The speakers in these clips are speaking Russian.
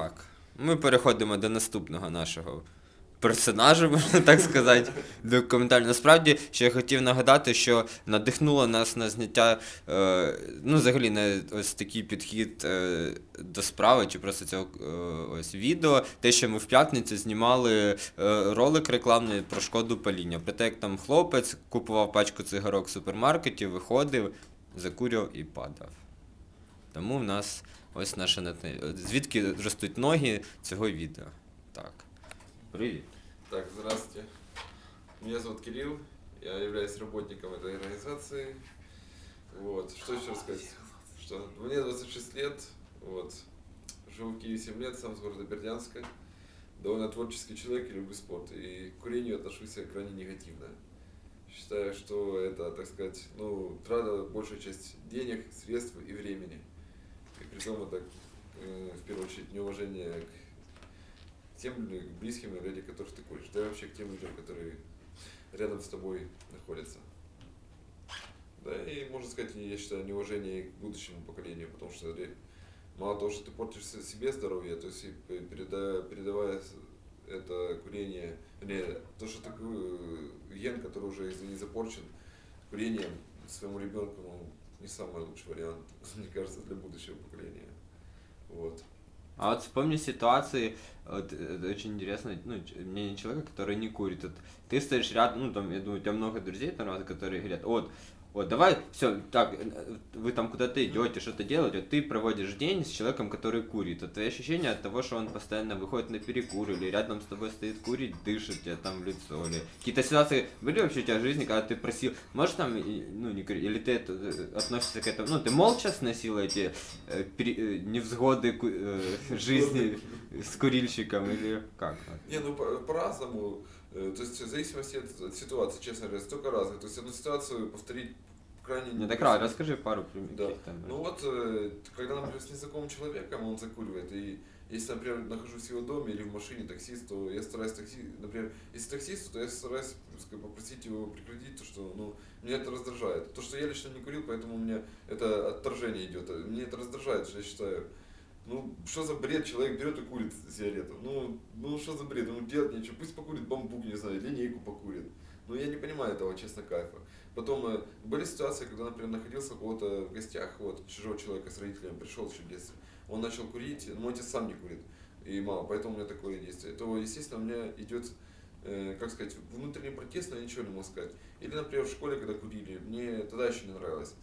Так, ми переходимо до наступного нашого персонажа, можна так сказати, документально. Насправді, ще я хотів нагадати, що надихнуло нас на зняття, е, ну, взагалі, на ось такий підхід е, до справи, чи просто цього е, ось відео, те, що ми в п'ятницю знімали е, ролик рекламний про шкоду паління. Про те, як там хлопець купував пачку цигарок в супермаркеті, виходив, закурював і падав. Тому в нас ось наша натхнення. Звідки ростуть ноги цього відео. Так. Привіт. Так, здравствуйте. Меня зовут Кирилл, я являюсь работником этой организации. Вот, что еще рассказать? Что мне 26 лет, вот, живу в Киеве 7 лет, сам с города Бердянска. Довольно творческий человек и люблю спорт. И к курению отношусь я крайне негативно. Считаю, что это, так сказать, ну, трата большая часть денег, средств и времени. И при том это, э, в первую очередь, неуважение к тем лю- близким людям, которых ты куришь, да и вообще к тем людям, которые рядом с тобой находятся. Да, и можно сказать, я считаю, неуважение к будущему поколению, потому что мало того, что ты портишь се- себе здоровье, то есть и передавая с- это курение, не, то, что ты ку- ген, который уже извини, запорчен курением своему ребенку, ну, не самый лучший вариант, мне кажется, для будущего поколения. Вот. А вот вспомни ситуации, вот, это очень интересно, ну, мнение человека, который не курит. Вот, ты стоишь рядом, ну, там, я думаю, у тебя много друзей, там, которые говорят, вот, вот, давай, все, так, э, вы там куда-то идете, что-то делаете, вот ты проводишь день с человеком, который курит. Вот твои ощущения от того, что он постоянно выходит на перекур, или рядом с тобой стоит курить, дышит тебе там в лицо, или какие-то ситуации были вообще у тебя в жизни, когда ты просил, можешь там, и- ну, не курить, или ты э, относишься к этому, ну, ты молча сносил эти э, пере- э, невзгоды э, жизни с курильщиком, или как? Не, ну по- по-разному. Э, То есть в зависимости от, от ситуации, честно говоря, столько разных. То есть одну ситуацию повторить крайне Не, так раз, расскажи пару примеров. Да. там, Ну вот, э, когда, например, с незнакомым человеком он закуривает, и если, например, нахожусь в его доме или в машине таксист, то я стараюсь такси, например, если таксист, то я стараюсь сказать, попросить его прекратить то, что, ну, меня это раздражает. То, что я лично не курил, поэтому у меня это отторжение идет. Мне это раздражает, что я считаю. Ну, что за бред, человек берет и курит сигарету. Ну, ну что за бред, ему делать нечего. Пусть покурит бамбук, не знаю, линейку покурит. Но я не понимаю этого, честно, кайфа. Потом э, были ситуации, когда, например, находился кого-то в гостях, вот, чужого человека с родителями, пришел еще в детстве, он начал курить, мой отец сам не курит, и мама, поэтому у меня такое действие. То, естественно, у меня идет, э, как сказать, внутренний протест, но я ничего не могу сказать. Или, например, в школе, когда курили, мне тогда еще не нравилось.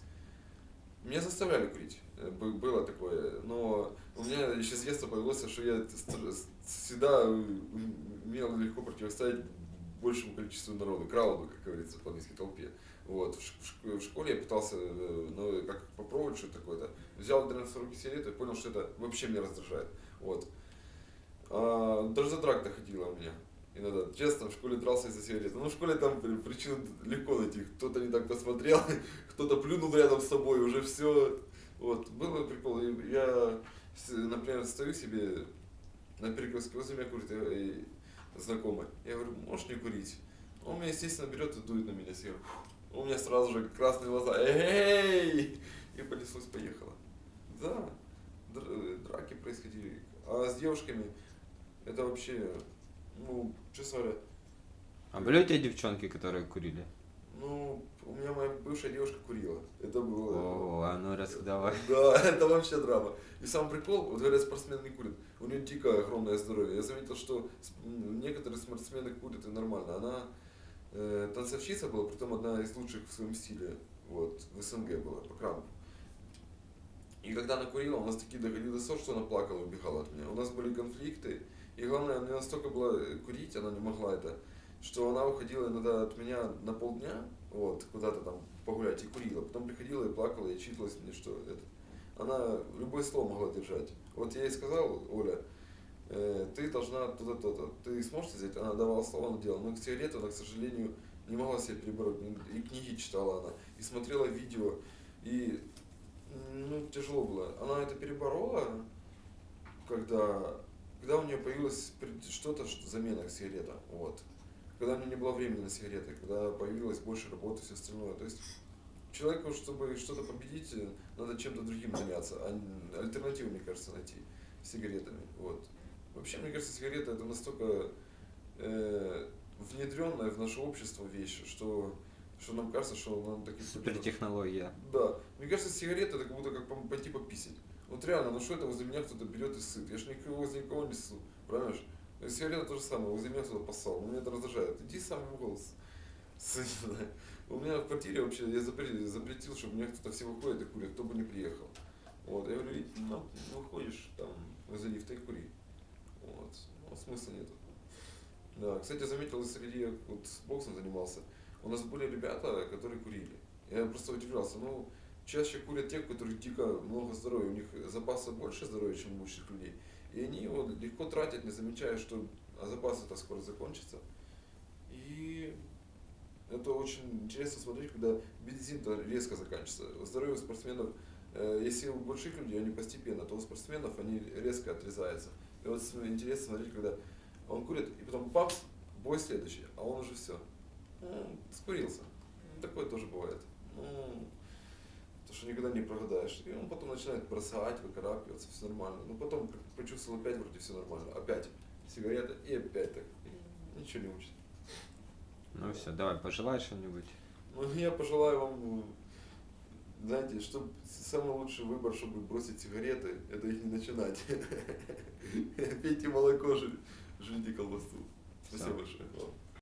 Меня заставляли курить, э, бы- было такое, но у меня еще с детства появилось, что я всегда умел легко противостоять большему количеству народу, крауду, как говорится, в английской толпе. Вот. В, школе я пытался, э, ну, как попробовать что-то такое-то. Взял 13 руки сигарету и понял, что это вообще меня раздражает. Вот. А, даже за драк доходило у меня. Иногда, честно, в школе дрался из-за сигареты. Ну, в школе там при- причину легко найти. Кто-то не так посмотрел, кто-то плюнул рядом с собой, уже все. Вот, было прикол. И Я, например, стою себе на перекрестке, возле меня курит э, знакомый. Я говорю, можешь не курить? Он меня, естественно, берет и дует на меня сверху. У меня сразу же красные глаза. Эй! И понеслось, поехало. Да, др- драки происходили. А с девушками это вообще, ну, честно говоря, А были у тебя девчонки, которые курили? ну, у меня моя бывшая девушка курила. Это было... О, а ну раз давай. Да, это вообще драма. И сам прикол, вот говорят, спортсмены не курят. У нее дикое огромное здоровье. Я заметил, что некоторые спортсмены курят и нормально. Она э, танцовщица была, притом одна из лучших в своем стиле. Вот, в СНГ была, по краму. И когда она курила, у нас такие доходили до ссор, что она плакала убегала от меня. У нас были конфликты. И главное, она настолько была э, курить, она не могла это, что она уходила иногда от меня на полдня, вот, куда-то там погулять и курила. Потом приходила и плакала, и читалась мне, что это. Она любое слово могла держать. Вот я ей сказал, Оля, э, ты должна то-то, то-то. Ты сможешь взять? Она давала слова, она делала. Но к сигарету она, к сожалению, не могла себя перебороть. И книги читала она, и смотрела видео. И ну, тяжело было. Она это переборола, когда, когда у нее появилось что-то, что замена сигарета. Вот. Когда у нее не было времени на сигареты, когда появилось больше работы и все остальное. То есть человеку, чтобы что-то победить, надо чем-то другим заняться, а альтернативу, мне кажется, найти. сигаретами. Вот. Вообще, мне кажется, сигарета это настолько э, внедренная в наше общество вещь, что, что нам кажется, что нам такие... Супертехнология. Да. Мне кажется, сигарета это как будто как пойти пописать. Вот реально, ну что это возле меня кто-то берет и сыт? Я же никого возле никого не ссу, правильно? Сигарета то же самое, возле меня кто-то поссал. Ну, Меня это раздражает. Иди сам в угол. с- ссать, да. У меня в квартире вообще, я запретил, запретил чтобы у меня кто-то все выходит и курит, кто бы не приехал. Вот, я говорю, ну, выходишь, там, возле лифта и кури. Вот, ну, смысла нету. Да, кстати, заметил, среди, вот с боксом занимался, у нас были ребята, которые курили. Я просто удивлялся, ну, чаще курят те, у которых дико много здоровья, у них запасы больше здоровья, чем у мужских людей. И они его легко тратят, не замечая, что а запасы-то скоро закончатся. И это очень интересно смотреть, когда бензин-то резко заканчивается. Здоровье спортсменов, э, если у больших людей они постепенно, то у спортсменов они резко отрезаются. И вот интересно смотреть, когда он курит, и потом папс, бой следующий, а он уже все. Скурился. Ну, Такое тоже бывает. Ну, что никогда не прогадаешь. И он потом начинает бросать, выкарабкиваться, все нормально. Ну потом почувствовал опять вроде все нормально. Опять сигарета и опять так. И ничего не учит. Ну все, давай, пожелай что-нибудь. Ну, я пожелаю вам, ну, знаете, чтобы самый лучший выбор, чтобы бросить сигареты, это их не начинать. Пейте молоко, жрите колбасу. Спасибо большое.